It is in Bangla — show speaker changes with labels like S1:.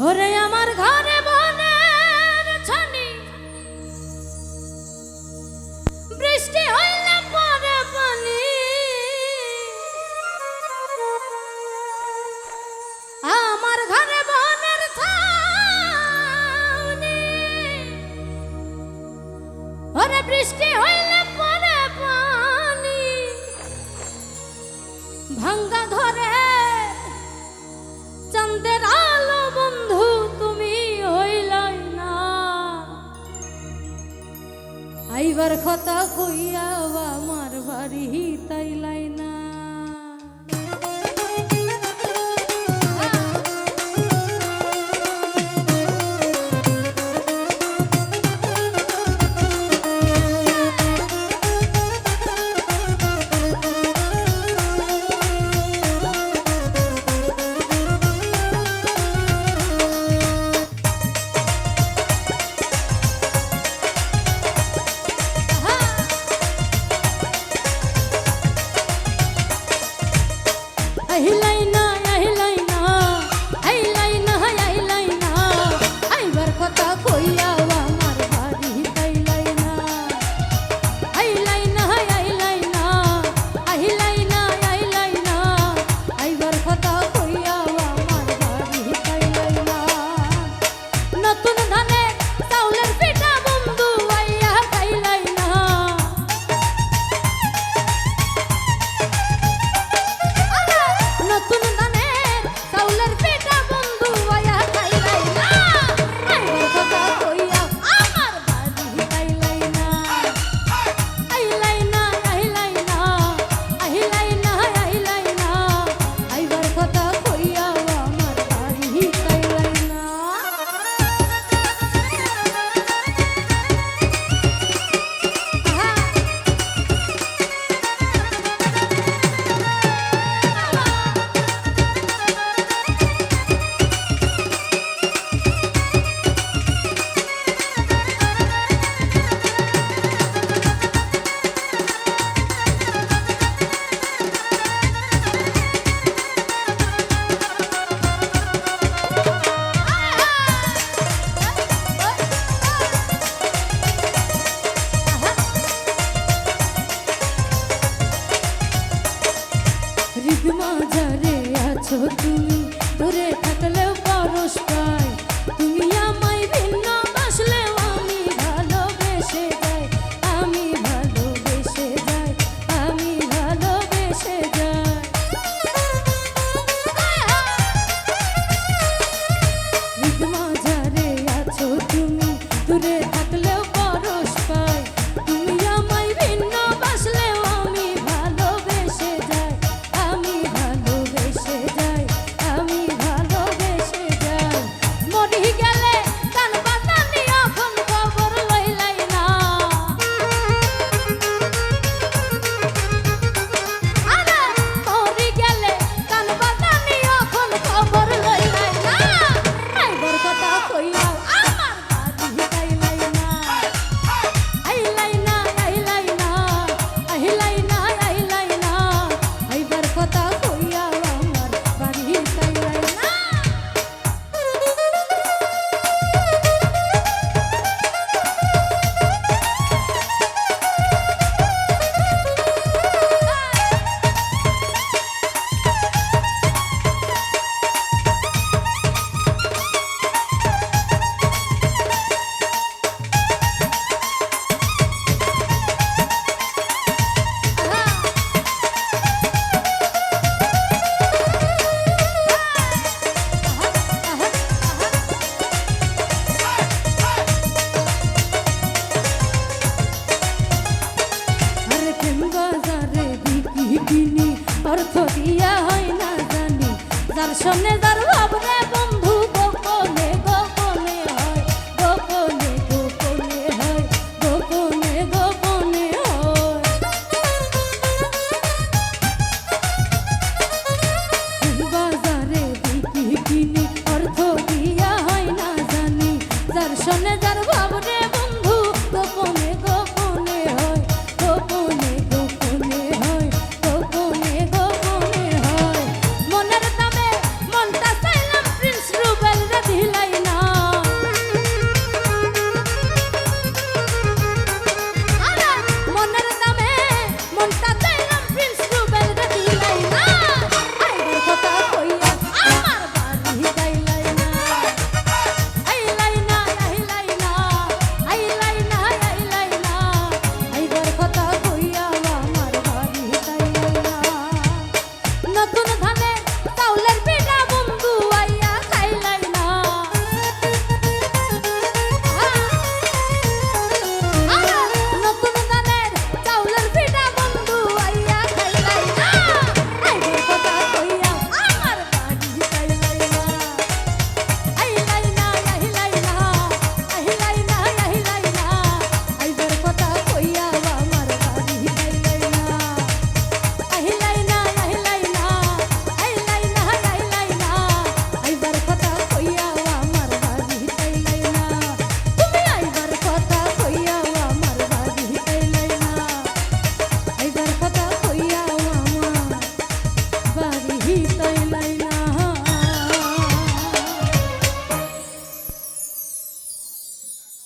S1: ওরে আমার ঘরে বনের ছানি। বৃষ্টি হইলে পরে পানি। আমার ঘরে বনের ছানি। ওরে বৃষ্টি হইলে পরে পানি। ভাঙ্গা ঘরে চন্দ্রা আইবার কথা কইয়া আমার বাড়ি তাই লাইনা থাকলেও পরশ পায়। দর্শনে দরবাব রে